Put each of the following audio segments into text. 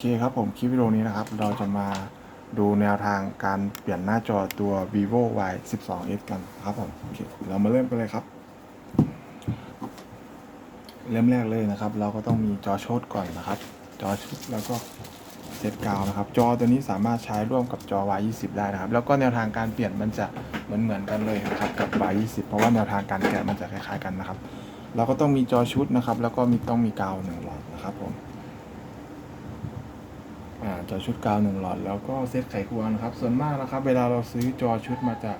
โอเคครับผมคลิปวิดีโอนี้นะครับ เราจะมาดูแนวทางการเปลี่ยนหน้าจอตัว vivo y 1 2 s กันครับผมโอเคเรามาเริ่มกันเลยครับ เริ่มแรกเลยนะครับ เราก็ต้องมีจอชดก่อนนะครับ จอชุดแล้วก็เซตกาวนะครับ จอตัวนี้สามารถใช้ร่วมกับจอ y 2 0ได้นะครับ แล้วก็แนวทางการเปลี่ยนมันจะเหมือนเหมือนกันเลยนะครับกับ y 2 0เพราะว่าแนวทางการแกะมันจะคล้ายๆกันนะครับ เราก็ต้องมีจอชุดนะครับ แล้วก็มีต้องมีกาวหนึ่งหลอดนะครับผม จอชุดกาวหนึ่งหลอด แล้วก็เซตไขควงนะครับ ส่วนมากนะครับ เวลาเราซื้อจอชุดมาจาก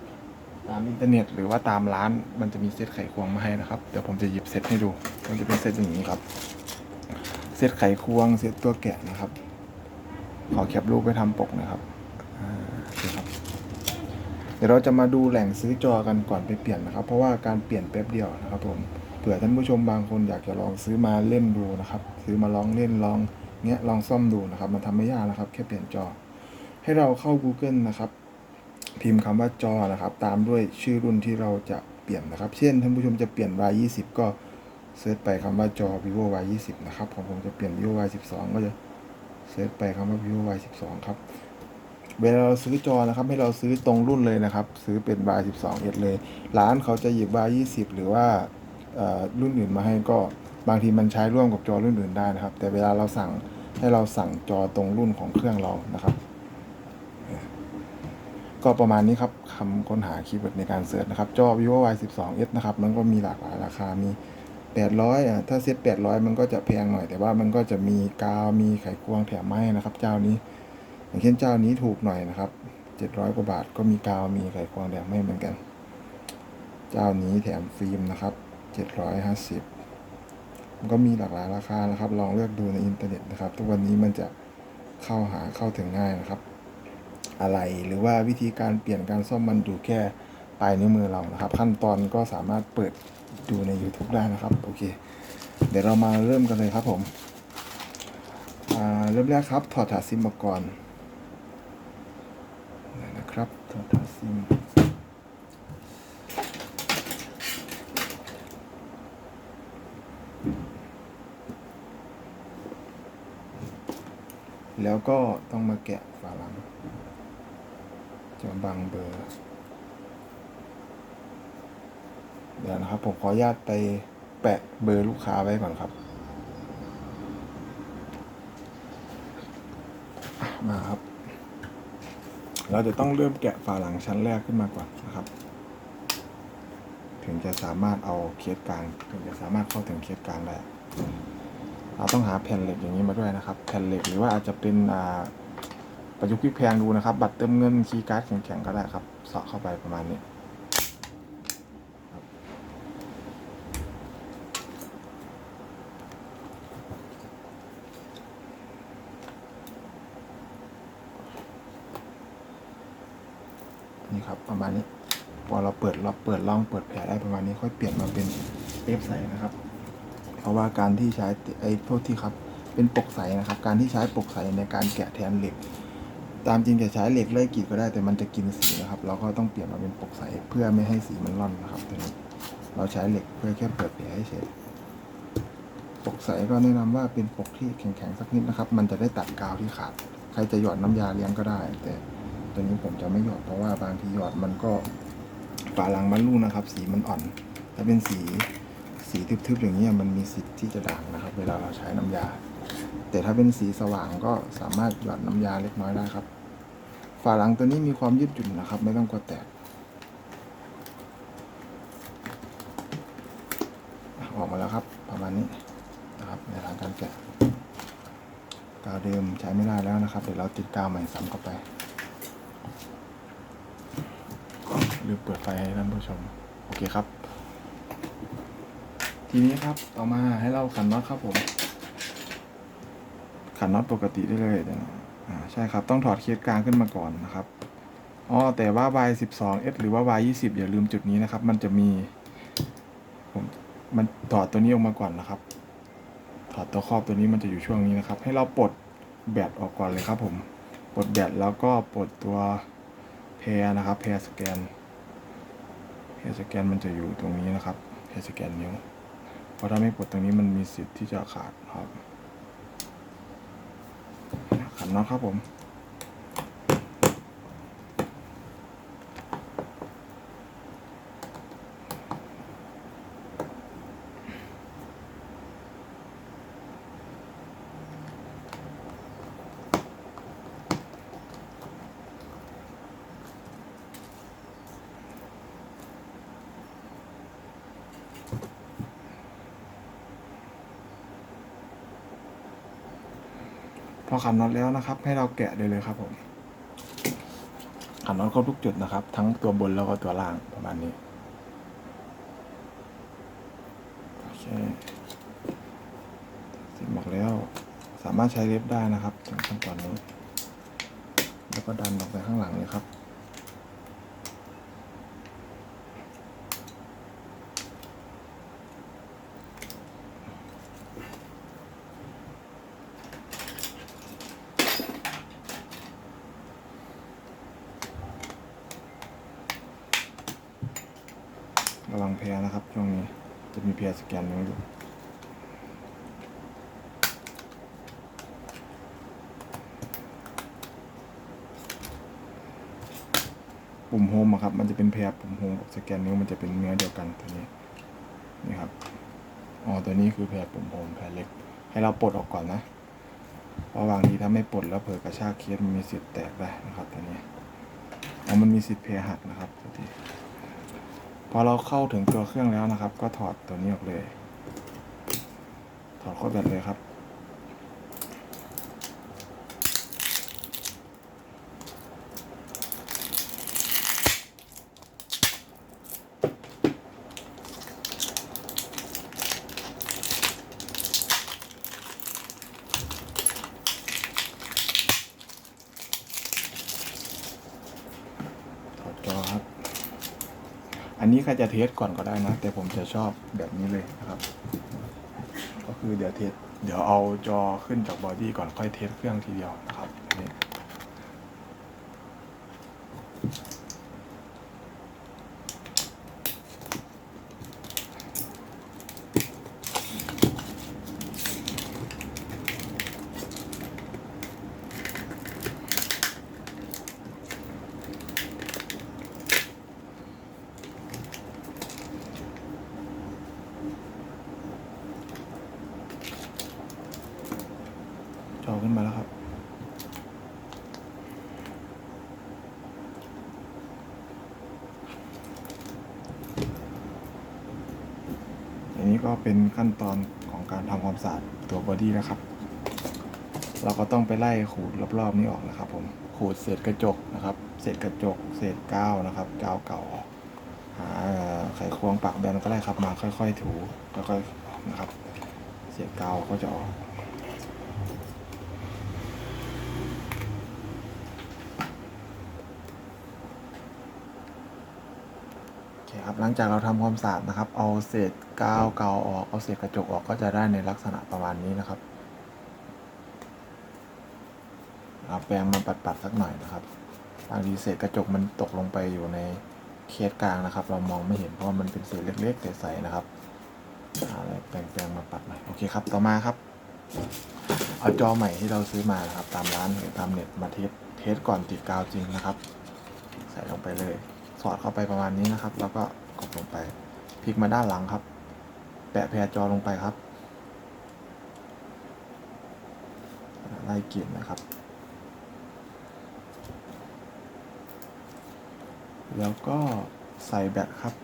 ตามอินเทอร์เน็ต หรือว่าตามร้านมันจะมีเซตไขควงมาให้นะครับเดี๋ยวผมจะหยิบเซตให้ดูมันจะเป็นเซตอย่างนี้ครับเซตไขควงเซตตัวแกะนะครับ ขอแคปรูปไปทำปกนะครับเดี๋ยวเราจะมาดูแหล่งซื้อจอกันก่อนไปเปลี่ยนนะครับ เพราะว่าการเปลี่ยนแป๊บเดียวนะครับผมเผื่อท่านผู้ชมบางคนอยากจะลองซื้อมาเล่นดูนะครับ ซื้อมาลองเล่นลอง เนี้ยลองซ่อมดูนะครับ มันทำไม่ยากนะครับ แค่เปลี่ยนจอ ให้เราเข้า Google นะครับ พิมพ์คำว่าจอนะครับ ตามด้วยชื่อรุ่นที่เราจะเปลี่ยนนะครับ เช่นท่านผู้ชมจะเปลี่ยน Y 2 0ก็เซิร์ชไปคำว่าจอ vivo Y 2 0นะครับของผมจะเปลี่ยน vivo Y 1 2ก็จะเซิร์ชไปคำว่า vivo Y 1 2ครับเวลาเราซื้อจอนะครับ ให้เราซื้อตรงรุ่นเลยนะครับ ซื้อเป็น Y 1 2 s เลย ร้านเขาจะหยิบ Y 2 0หรือว่ารุ่นอื่นมาให้ก็ บางทีมันใช้ร่วมกับจอรุ่นอื่นได้นะครับ แต่เวลาเราสั่งให้เราสั่งจอตรงรุ่นของเครื่องเรานะครับ ก็ประมาณนี้ครับคำค้นหาคีย์เวิร์ดในการเสิร์ชนะครับ จอ vivo y 1 2 s นะครับ มันก็มีหลากหลายราคา มี 800อะถ้าเซ็ต800 มันก็จะแพงหน่อย แต่ว่ามันก็จะมีกาว มีไขควงแถมมาให้นะครับ เจ้านี้ อย่างเช่นเจ้านี้ถูกหน่อยนะครับ 700 กว่าบาท ก็มีกาว มีไขควงแถมให้เหมือนกัน เจ้านี้แถมฟิล์มนะครับ 750 ก็มีหลากหลายราคานะครับ ลองเลือกดูในอินเทอร์เน็ตนะครับ ทุกวันนี้มันจะเข้าหาเข้าถึงง่ายนะครับ อะไรหรือว่าวิธีการเปลี่ยนการซ่อมมันอยู่แค่ปลายนิ้วมือเรานะครับ ขั้นตอนก็สามารถเปิดดูใน YouTube ได้นะครับ โอเค เดี๋ยวเรามาเริ่มกันเลยครับผมเริ่มแรกครับถอดถาดซิมมาก่อนนี่นะครับถอดถาดซิม แล้วก็ต้องมาแกะฝาหลังจะบังเบอร์ เดี๋ยวนะครับ ผมขออนุญาตไปแปะเบอร์ลูกค้าไว้ก่อนครับ มาครับ เราจะต้องเริ่มแกะฝาหลังชั้นแรกขึ้นมาก่อนนะครับ ถึงจะสามารถเอาเคสกลางถึงจะสามารถเข้าถึงเคสกลางได้ ต้องหาแผ่นเหล็กอย่างนี้มาด้วยนะครับ แผ่นเหล็กหรือว่าอาจจะเป็นประยุกต์พลิกแพงดูนะครับ บัตรเติมเงินคีย์การ์ดแข็งๆก็ได้ครับเสาะเข้าไปประมาณนี้นี่ครับประมาณนี้พอเราเปิดเราเปิดล่องเปิดแผลได้ประมาณนี้ค่อยเปลี่ยนมาเป็นเทปใสนะครับ ราะว่าการที่ใช้ไอ้โทษที่ครับเป็นปกใสนะครับ การที่ใช้ปกใสในการแกะแทนเหล็ก ตามจริงจะใช้เหล็กไล่กรีดก็ได้แต่มันจะกินสีนะครับ เราก็ต้องเปลี่ยนมาเป็นปกใสเพื่อไม่ให้สีมันร่อนนะครับตัวนี้เราใช้เหล็กเพื่อแค่เปิดแผลให้เฉยปกใสก็แนะนำว่าเป็นปกที่แข็งๆสักนิดนะครับ มันจะได้ตัดกาวที่ขาด ใครจะหยอดน้ำยาเลี้ยงก็ได้ แต่ตัวนี้ผมจะไม่หยอดเพราะว่าบางทีหยอดมันก็ฝาหลังมันลูกนะครับ สีมันอ่อน ถ้าเป็นสี สีทึบๆอย่างนี้ยมันมีสิทธิ์ที่จะด่างนะครับ เวลาเราใช้น้ำยา แต่ถ้าเป็นสีสว่างก็สามารถหยอดน้ำยาเล็กน้อยได้ครับ ฝาหลังตัวนี้มีความยืดหยุ่นนะครับ ไม่ต้องกลัวแตกออกมาแล้วครับ ประมาณนี้นะครับในทางการแกะกาวเดิมใช้ไม่ได้แล้วนะครับ เดี๋ยวเราติดกาวใหม่ซ้ำเข้าไปลืมเปิดไฟให้ท่านผู้ชม โอเคครับ ทีนี้ครับต่อมาให้เราขันน็อตครับผม ขันน็อตปกติได้เลยนะอ่าใช่ครับต้องถอดเคสกลางขึ้นมาก่อนนะครับอ๋อแต่ว่า y 1 2 s หรือว่า y 2 0อย่าลืมจุดนี้นะครับ มันจะมีผมมันถอดตัวนี้ออกมาก่อนนะครับ ถอดตัวครอบตัวนี้มันจะอยู่ช่วงนี้นะครับ ให้เราปลดแบตออกก่อนเลยครับผมปลดแบตแล้วก็ปลดตัวแพรนะครับ แพรสแกนแพรสแกนมันจะอยู่ตรงนี้นะครับแพรสแกนนิ้ว เพราะถ้าไม่ปลดตรงนี้มันมีสิทธิ์ที่จะขาดครับขันน็อตครับผม พอขันน็อตแล้วนะครับ ให้เราแกะได้เลยครับผมขันน็อตครบทุกจุดนะครับ ทั้งตัวบนแล้วก็ตัวล่างประมาณนี้โอเคเสร็จหมดแล้วสามารถใช้เล็บได้นะครับถึงขั้นตอนนี้ แล้วก็ดันออกไปข้างหลังเลยครับ แพ้นะครับช่วงนี้จะมีแพ้สแกนนิ้วอยู่ปุ่มโฮมครับมันจะเป็นแพรปุ่มโฮมกับสแกนนิ้วมันจะเป็นเนื้อเดียวกันตัวนี้นี่ครับอ๋อตัวนี้คือแพรปุ่มโฮมแพรเล็ก ให้เราปลดออกก่อนนะเพราะบางทีถ้าไม่ปลดแล้วเผลอกระชากเคสมันมีสิทธิ์แตกได้นะครับตัวนี้อ๋อมันมีสิทธิ์แพรหักนะครับตัวนี้ พอเราเข้าถึงตัวเครื่องแล้วนะครับ ก็ถอดตัวนี้ออกเลย ถอดข้อแบตเลยครับ ถอดจอครับ อันนี้ใครจะเทสก่อนก็ได้นะ แต่ผมจะชอบแบบนี้เลยนะครับ ก็คือเดี๋ยวเทสเดี๋ยวเอาจอขึ้นจากบอดี้ก่อนค่อยเทสเครื่องทีเดียวนะครับอันนี้จอขึ้นมาแล้วครับ อั นี้ก็เป็นขั้นตอนของการทำความสะอาดตัวบอดี้นะครับ เราก็ต้องไปไล่ขูดรอบๆนี้ออกนะครับผมขูดเศษกระจกนะครับ เศษกระจก เศษกาวนะครับกาวเก่าออกหาไขควงปากแบนก็ได้ครับมาค่อย ๆ ถูค่อยๆนะครับ เศษกาวก็จะออก โอเคครับ ห ลังจากเราทำความสะอาดนะครับ เอาเศษกาวเกาออก เอาเศษกระจกออกก็จะได้ในลักษณะประมาณนี้นะครับ เอาแปรงมาปัดๆสักหน่อยนะครับบางทีเศษกระจกมันตกลงไปอยู่ในเคสกลางนะครับ เรามองไม่เห็นเพราะมันเป็นเศษเล็กๆใสๆนะครับเอาอะไรแปรงๆมาปัดหน่อยโอเคครับ ต่อมาครับ เอาจอใหม่ที่เราซื้อมานะครับ ตามร้านหรือตามเน็ตมาเทสเทสก่อนติดกาวจริงนะครับ ใส่ลงไปเลย สอดเข้าไปประมาณนี้นะครับ แล้วก็ กดลงไปพลิกมาด้านหลังครับ แปะแพรจอลงไปครับไล่เกลิ่นนะครับ แล้วก็ใส่แบตครับ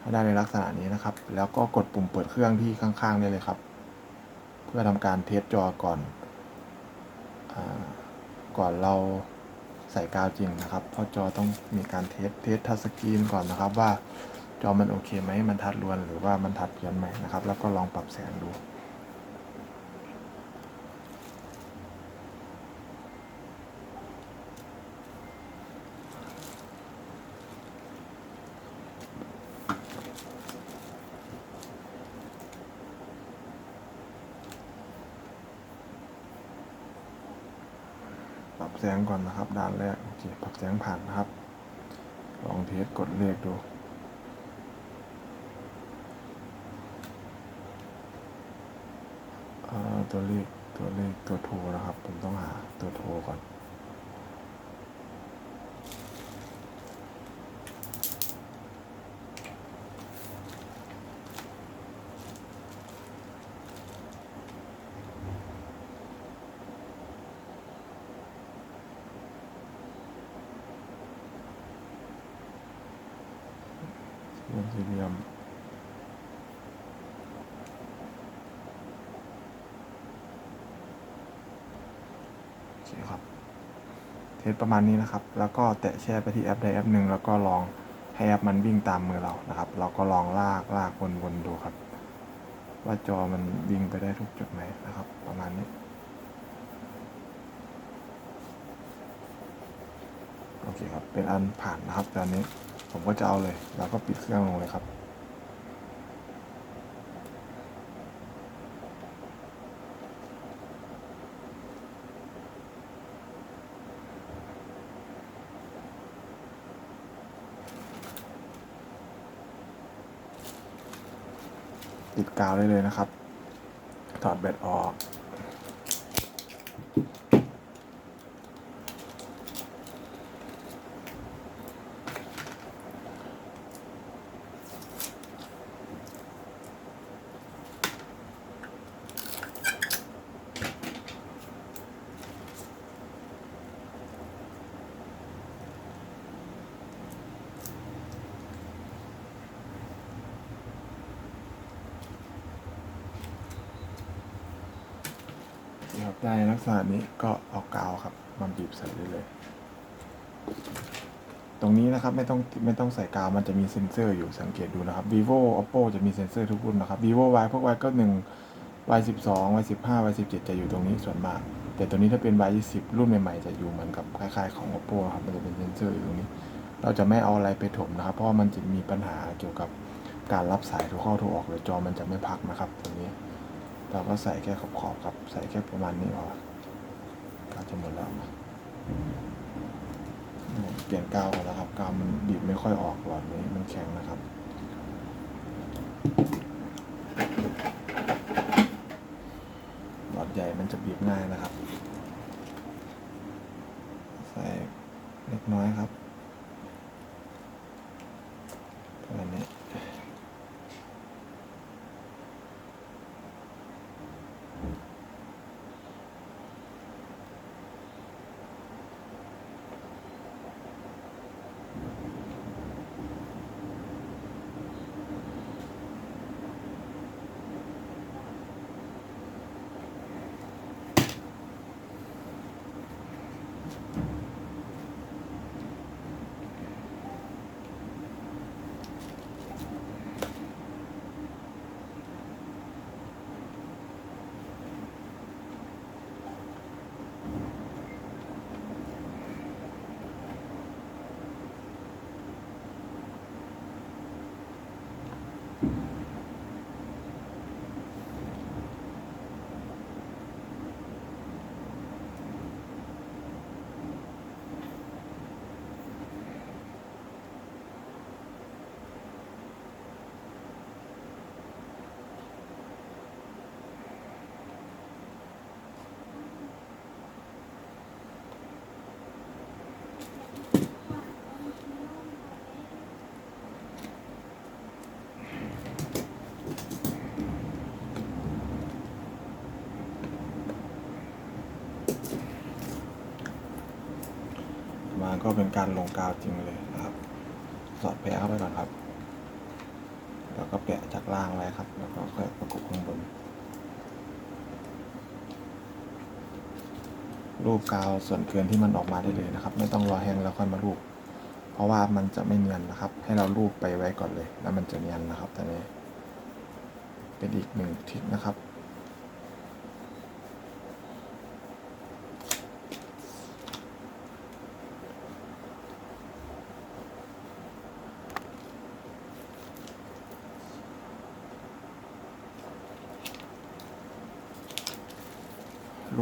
ถ้ได้ในลักษณะนี้นะครับ แล้วก็กดปุ่มเปิดเครื่องที่ข้างๆได้เลยครับ เพื่อทำการเทสจอก่อน ก่อนเราใส่กาวจริงนะครับ เพราะจอต้องมีการเทสเทสทัชสกรีนก่อนนะครับว่าจอมันโอเคไหมมันทัดรวนหรือว่ามันทัดเพี้ยนไหมนะครับ แล้วก็ลองปรับแสงดู ปรับแสงก่อนนะครับด้านแรกโอเคปรับแสงผ่านนะครับ ลองเทสกดเลขดูตัวเลขตัวเลขตัวโทรนะครับ ผมต้องหาตัวโทรก่อน เคครับ เทสประมาณนี้นะครับ แล้วก็แตะแช่ไปที่แอปใดแอปหนึ่งแล้วก็ลองให้แอปมันวิ่งตามมือเรานะครับ เราก็ลองลากลากวนๆดูครับ ว่าจอมันวิ่งไปได้ทุกจุดไหมนะครับ ประมาณนี้โอเคครับ เป็นอันผ่านนะครับตอนนี้ผมก็จะเอาเลย แล้วก็ปิดเครื่องลงเลยครับ ติดกาวได้เลยนะครับ ถอดแบตออก นี่ครับได้ลักษณะนี้ก็เอากาวครับมาบีบใส่ได้เลย ตรงนี้นะครับไม่ต้องไม่ต้องใส่กาวมันจะมีเซ็นเซอร์อยู่สังเกตดูนะครับ vivo oppo จะมีเซ็นเซอร์ทุกรุ่นนะครับ vivo y พวก y ก็หนึ่ง y สิบสอง y สิบห้า y สิบเจ็ดจะอยู่ตรงนี้ส่วนมาก แต่ตัวนี้ถ้าเป็น y ยี่สิบรุ่นใหม่ๆจะอยู่เหมือนกับคล้ายๆของ oppo ครับมันจะเป็นเซ็นเซอร์อยู่ตรงนี้ เราจะไม่เอาอะไรไปถมนะครับ เพราะมันจะมีปัญหาเกี่ยวกับการรับสายทรเข้าโทรออกหรือจอมันจะไม่พักนะครับตัวนี้ เราก็ใส่แค่ขอบๆครับ ใส่แค่ประมาณนี้พอก็จะหมดแล้วนะเปลี่ยนกาวก่อนนะครับกาวมันบีบไม่ค่อยออกหลอดนี้มันแข็งนะครับหลอดใหญ่มันจะบีบง่ายนะครับ ใส่เล็กน้อยครับ ก็เป็นการลงกาวจริงเลยนะครับ สอดแปะเข้าไปก่อนครับ แล้วก็แปะจากล่างไว้ครับ แล้วก็ค่อยประกบข้างบน รูปกาวส่วนเกินที่มันออกมาได้เลยนะครับ ไม่ต้องรอแห้งแล้วค่อยมารูป เพราะว่ามันจะไม่เนียนนะครับ ให้เรารูปไปไว้ก่อนเลย แล้วมันจะเนียนนะครับตอนนี้ เป็นอีกหนึ่งทริคนะครับ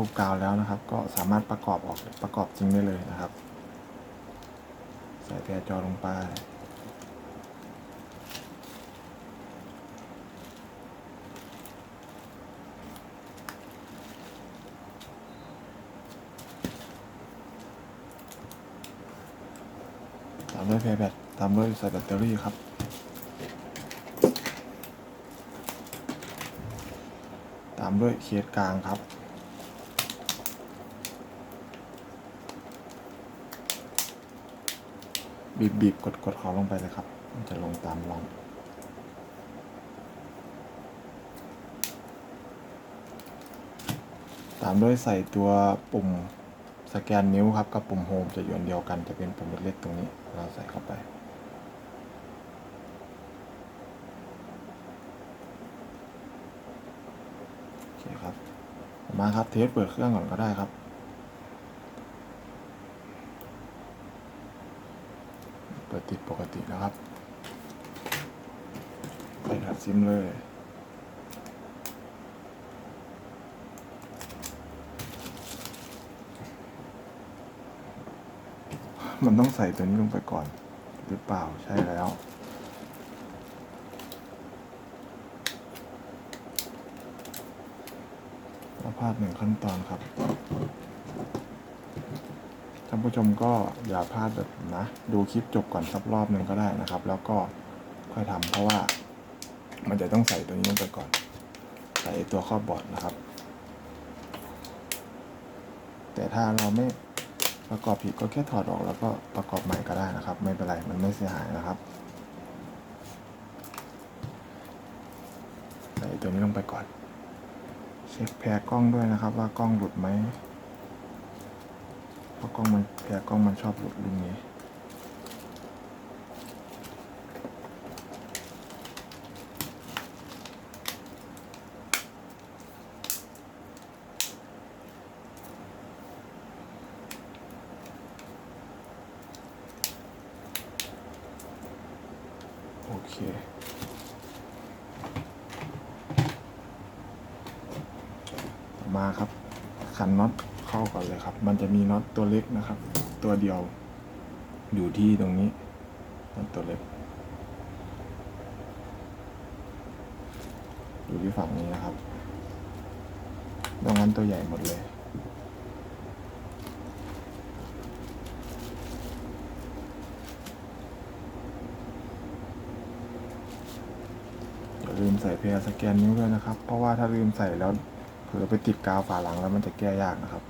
รูปกาวแล้วนะครับ ก็สามารถประกอบออกประกอบจริงได้เลยนะครับ ใส่แกจอลงไปตามด้วยแผงแบตตามด้วยใส่แบตเตอรี่ครับตามด้วยเคสกลางครับ บีบบีบกดกดเขาลงไปเลยครับ มันจะลงตามร่องตามด้วยใส่ตัวปุ่มสแกนนิ้วครับ กับปุ่มโฮมจะอยู่อันเดียวกันจะเป็นปุ่มเล็กๆตรงนี้ เราใส่เข้าไป โอเคครับมาครับเทสเปิดเครื่องก่อนก็ได้ครับ ปิดติดปกตินะครับไปถัดซิมเลยมันต้องใส่ตัวนี้ลงไปก่อน หรือเปล่าใช่แล้วเราพลาดหนึ่งขั้นตอนครับท่านผู้ชมก็อย่าพลาดแบบนะ ดูคลิปจบก่อนสักรอบหนึ่งก็ได้นะครับ แล้วก็ค่อยทำเพราะว่า มันจะต้องใส่ตัวนี้ลงไปก่อน ใส่ตัวครอบบอร์ดนะครับ แต่ถ้าเราไม่ประกอบผิดก็แค่ถอดออกแล้วก็ประกอบใหม่ก็ได้นะครับ ไม่เป็นไรมันไม่เสียหายนะครับ ใส่ตัวนี้ลงไปก่อน เช็คแพรกล้องด้วยนะครับ ว่ากล้องหลุดไหม ราะกล้องมันแพรกล้องมันชอบหลุดรุ่นนี้โอเคมาครับขันน็อต เข้าก่อนเลยครับ มันจะมีน็อตตัวเล็กนะครับ ตัวเดียวอยู่ที่ตรงนี้น็อตตัวเล็ก อยู่ที่ฝั่งนี้นะครับดังนั้นตัวใหญ่หมดเลยอย่าลืมใส่เพย์สแกนนิ้วด้วยนะครับ เพราะว่าถ้าลืมใส่แล้วเผลอไปติดกาวฝาหลังแล้วมันจะแก้ยากนะครับ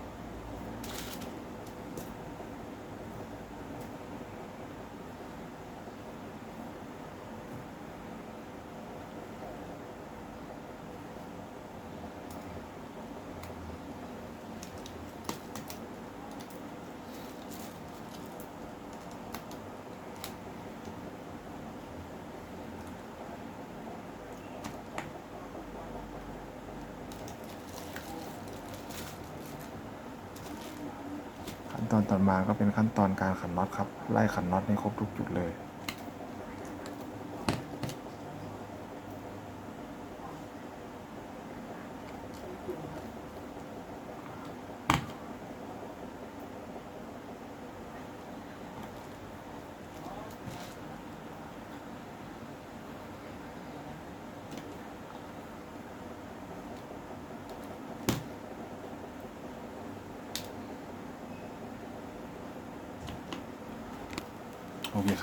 ขั้นตอนต่อมาก็เป็นขั้นตอนการขันน็อตครับ ไล่ขันน็อตให้ครบทุกจุดเลย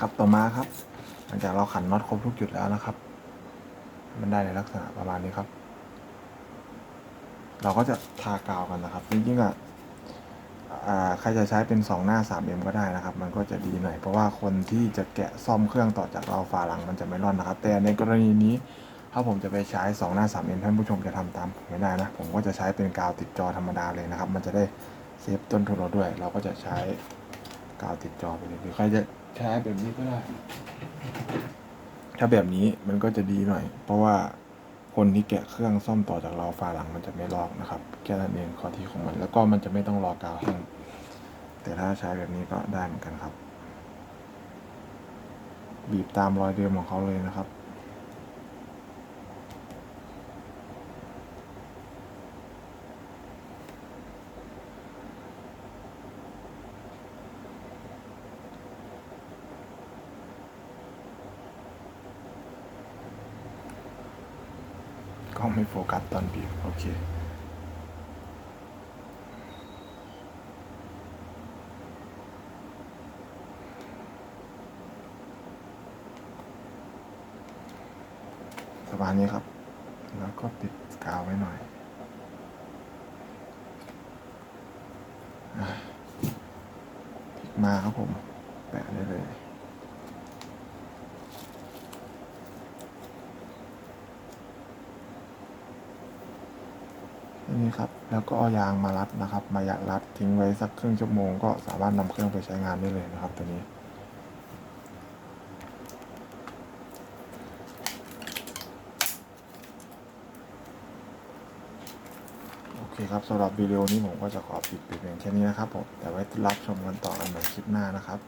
ครับ ต่อมาครับ หลังจากเราขันน็อตครบทุกจุดแล้วนะครับ มันได้ในลักษณะประมาณนี้ครับ เราก็จะทากาวกันนะครับจริงๆอะอ่าใครจะใช้เป็น 2 หน้า 3M ก็ได้นะครับ มันก็จะดีหน่อย เพราะว่าคนที่จะแกะซ่อมเครื่องต่อจากเราฝาหลังมันจะไม่ร่อนนะครับ แต่ในกรณีนี้ถ้าผมจะไปใช้ 2 หน้า 3M ท่านผู้ชมจะทำตามผมไม่ได้นะ ผมก็จะใช้เป็นกาวติดจอธรรมดาเลยนะครับ มันจะได้เซฟต้นทุนเราด้วย เราก็จะใช้กาวติดจอไปเลยหรือใครจะ ใช้แบบนี้ก็ได้ ถ้าแบบนี้มันก็จะดีหน่อย เพราะว่าคนที่แกะเครื่องซ่อมต่อจากเราฝาหลังมันจะไม่ลอกนะครับแค่นั้นเองข้อที่ของมัน แล้วก็มันจะไม่ต้องรอกาวแห้งแต่ถ้าใช้แบบนี้ก็ได้เหมือนกันครับ บีบตามรอยเดิมของเขาเลยนะครับ ให้โฟกัสตอนบีบโอเคปราณนี้ครับ แล้วก็ปิดกาวไว้หน่อยพิกมาครับผม แปะได้เลย นนี้ครับ แล้วก็เอายางมารัดนะครับ มายัดรัดทิ้งไว้สักครึ่งชั่วโมงก็สามารถนำเครื่องไปใช้งานได้เลยนะครับ ตัวนี้โอเคครับสำหรับวิดีโอนี้ผมก็จะขอปิดไปเพียงแค่นี้นะครับผมแต่ไว้รับชมกันต่อกันใหม่คลิปหน้านะครับ